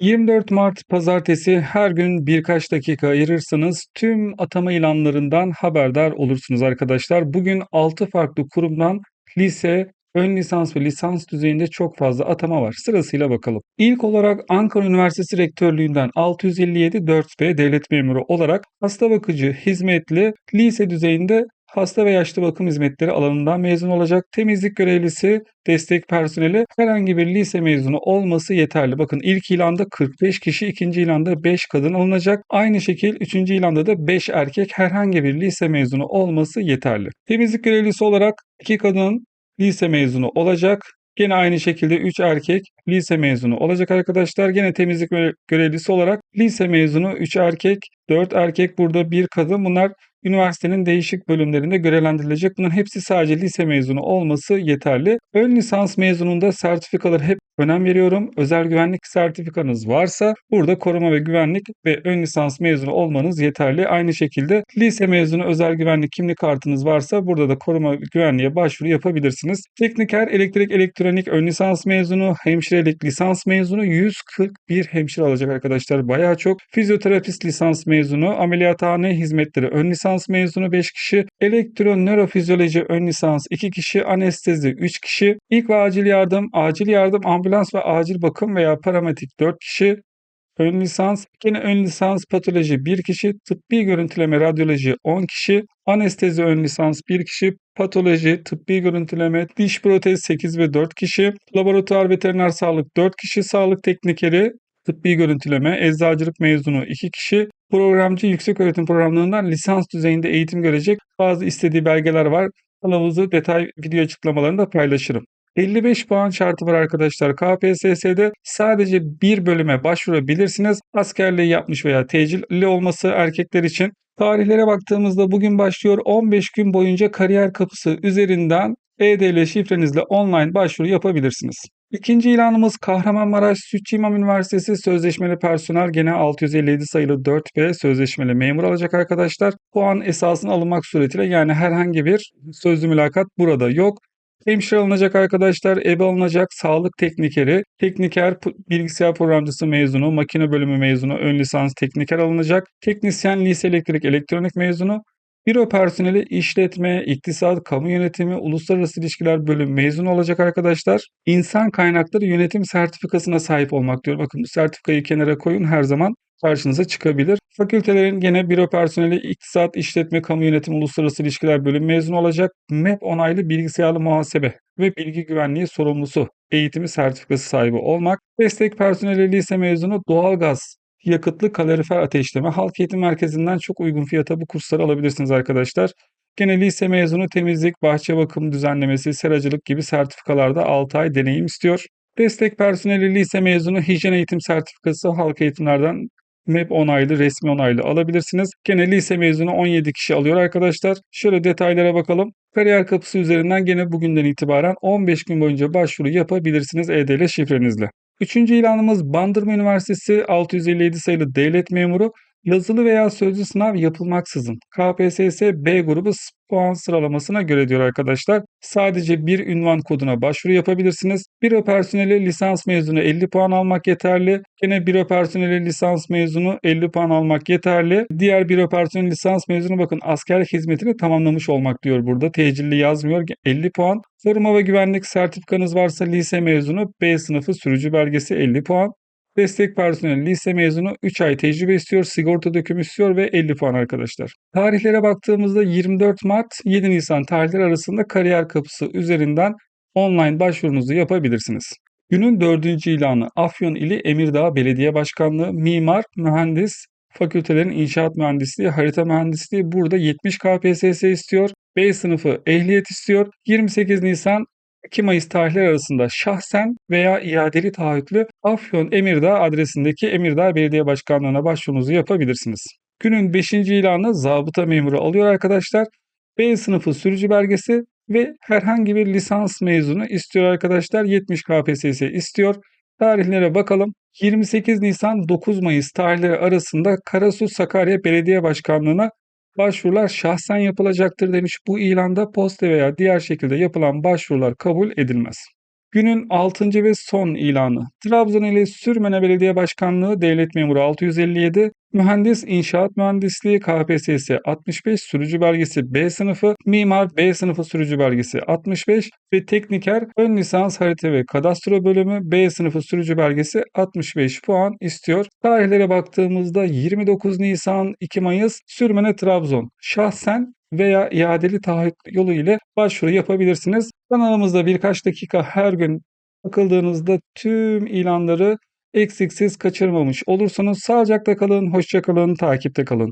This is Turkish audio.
24 Mart Pazartesi her gün birkaç dakika ayırırsanız tüm atama ilanlarından haberdar olursunuz arkadaşlar. Bugün 6 farklı kurumdan lise, ön lisans ve lisans düzeyinde çok fazla atama var. Sırasıyla bakalım. İlk olarak Ankara Üniversitesi Rektörlüğü'nden 657 4B devlet memuru olarak hasta bakıcı hizmetli lise düzeyinde hasta ve yaşlı bakım hizmetleri alanından mezun olacak. Temizlik görevlisi, destek personeli herhangi bir lise mezunu olması yeterli. Bakın ilk ilanda 45 kişi, ikinci ilanda 5 kadın alınacak. Aynı şekil üçüncü ilanda da 5 erkek herhangi bir lise mezunu olması yeterli. Temizlik görevlisi olarak 2 kadın lise mezunu olacak. Gene aynı şekilde 3 erkek lise mezunu olacak arkadaşlar. Gene temizlik görevlisi olarak lise mezunu 3 erkek, 4 erkek burada bir kadın. Bunlar üniversitenin değişik bölümlerinde görevlendirilecek. Bunların hepsi sadece lise mezunu olması yeterli. Ön lisans mezununda sertifikaları hep önem veriyorum. Özel güvenlik sertifikanız varsa burada koruma ve güvenlik ve ön lisans mezunu olmanız yeterli. Aynı şekilde lise mezunu özel güvenlik kimlik kartınız varsa burada da koruma ve güvenliğe başvuru yapabilirsiniz. Tekniker elektrik elektronik ön lisans mezunu, hemşirelik lisans mezunu 141 hemşire alacak arkadaşlar. Bayağı çok. Fizyoterapist lisans mezunu, ameliyathane hizmetleri ön lisans mezunu 5 kişi, elektron nörofizyoloji ön lisans 2 kişi, anestezi 3 kişi, ilk ve acil yardım, acil yardım, ambulans ve acil bakım veya paramatik 4 kişi, ön lisans, yine ön lisans patoloji 1 kişi, tıbbi görüntüleme radyoloji 10 kişi, anestezi ön lisans 1 kişi, patoloji, tıbbi görüntüleme, diş protez 8 ve 4 kişi, laboratuvar veteriner sağlık 4 kişi, sağlık teknikeri, tıbbi görüntüleme, eczacılık mezunu 2 kişi, programcı yüksek öğretim programlarından lisans düzeyinde eğitim görecek bazı istediği belgeler var. Kılavuzu detay video açıklamalarında paylaşırım. 55 puan şartı var arkadaşlar. KPSS'de sadece bir bölüme başvurabilirsiniz. Askerliği yapmış veya tecilli olması erkekler için. Tarihlere baktığımızda bugün başlıyor 15 gün boyunca kariyer kapısı üzerinden EDL şifrenizle online başvuru yapabilirsiniz. İkinci ilanımız Kahramanmaraş Sütçü İmam Üniversitesi Sözleşmeli Personel gene 657 sayılı 4B sözleşmeli memur alacak arkadaşlar. Puan esasını alınmak suretiyle yani herhangi bir sözlü mülakat burada yok. Hemşire alınacak arkadaşlar, ebe alınacak, sağlık teknikeri, tekniker, bilgisayar programcısı mezunu, makine bölümü mezunu, ön lisans tekniker alınacak, teknisyen lise elektrik elektronik mezunu, Büro personeli işletme, iktisat, kamu yönetimi, uluslararası ilişkiler bölüm mezunu olacak arkadaşlar. İnsan kaynakları yönetim sertifikasına sahip olmak diyor. Bakın bu sertifikayı kenara koyun her zaman karşınıza çıkabilir. Fakültelerin gene büro personeli iktisat, işletme, kamu yönetimi, uluslararası ilişkiler bölüm mezunu olacak. MEP onaylı bilgisayarlı muhasebe ve bilgi güvenliği sorumlusu eğitimi sertifikası sahibi olmak. Destek personeli lise mezunu doğalgaz yakıtlı kalorifer ateşleme halk eğitim merkezinden çok uygun fiyata bu kursları alabilirsiniz arkadaşlar. Gene lise mezunu temizlik, bahçe bakım düzenlemesi, seracılık gibi sertifikalarda 6 ay deneyim istiyor. Destek personeli lise mezunu hijyen eğitim sertifikası halk eğitimlerden MEP onaylı, resmi onaylı alabilirsiniz. Gene lise mezunu 17 kişi alıyor arkadaşlar. Şöyle detaylara bakalım. Kariyer kapısı üzerinden gene bugünden itibaren 15 gün boyunca başvuru yapabilirsiniz EDL şifrenizle. Üçüncü ilanımız Bandırma Üniversitesi 657 sayılı devlet memuru yazılı veya sözlü sınav yapılmaksızın KPSS B grubu puan sıralamasına göre diyor arkadaşlar. Sadece bir ünvan koduna başvuru yapabilirsiniz. Büro personeli lisans mezunu 50 puan almak yeterli. Gene büro personeli lisans mezunu 50 puan almak yeterli. Diğer büro personeli lisans mezunu bakın askerlik hizmetini tamamlamış olmak diyor burada. Tecilli yazmıyor 50 puan. Koruma ve güvenlik sertifikanız varsa lise mezunu B sınıfı sürücü belgesi 50 puan. Destek personeli lise mezunu 3 ay tecrübe istiyor, sigorta dökümü istiyor ve 50 puan arkadaşlar. Tarihlere baktığımızda 24 Mart 7 Nisan tarihleri arasında kariyer kapısı üzerinden online başvurunuzu yapabilirsiniz. Günün dördüncü ilanı Afyon ili Emirdağ Belediye Başkanlığı mimar, mühendis, fakültelerin inşaat mühendisliği, harita mühendisliği burada 70 KPSS istiyor. B sınıfı ehliyet istiyor. 28 Nisan 2 Mayıs tarihleri arasında şahsen veya iadeli taahhütlü Afyon Emirdağ adresindeki Emirdağ Belediye Başkanlığı'na başvurunuzu yapabilirsiniz. Günün 5. ilanı zabıta memuru alıyor arkadaşlar. B sınıfı sürücü belgesi ve herhangi bir lisans mezunu istiyor arkadaşlar. 70 KPSS istiyor. Tarihlere bakalım. 28 Nisan 9 Mayıs tarihleri arasında Karasu Sakarya Belediye Başkanlığı'na Başvurular şahsen yapılacaktır demiş. Bu ilanda posta veya diğer şekilde yapılan başvurular kabul edilmez. Günün 6. ve son ilanı. Trabzon ili Sürmene Belediye Başkanlığı Devlet Memuru 657, Mühendis İnşaat Mühendisliği KPSS 65, sürücü belgesi B sınıfı, Mimar B sınıfı sürücü belgesi 65 ve Tekniker Ön Lisans Harita ve Kadastro Bölümü B sınıfı sürücü belgesi 65 puan istiyor. Tarihlere baktığımızda 29 Nisan 2 Mayıs Sürmene Trabzon. Şahsen veya iadeli taahhüt yolu ile başvuru yapabilirsiniz. Kanalımızda birkaç dakika her gün bakıldığınızda tüm ilanları eksiksiz kaçırmamış olursunuz. Sağlıcakla kalın, hoşça kalın, takipte kalın.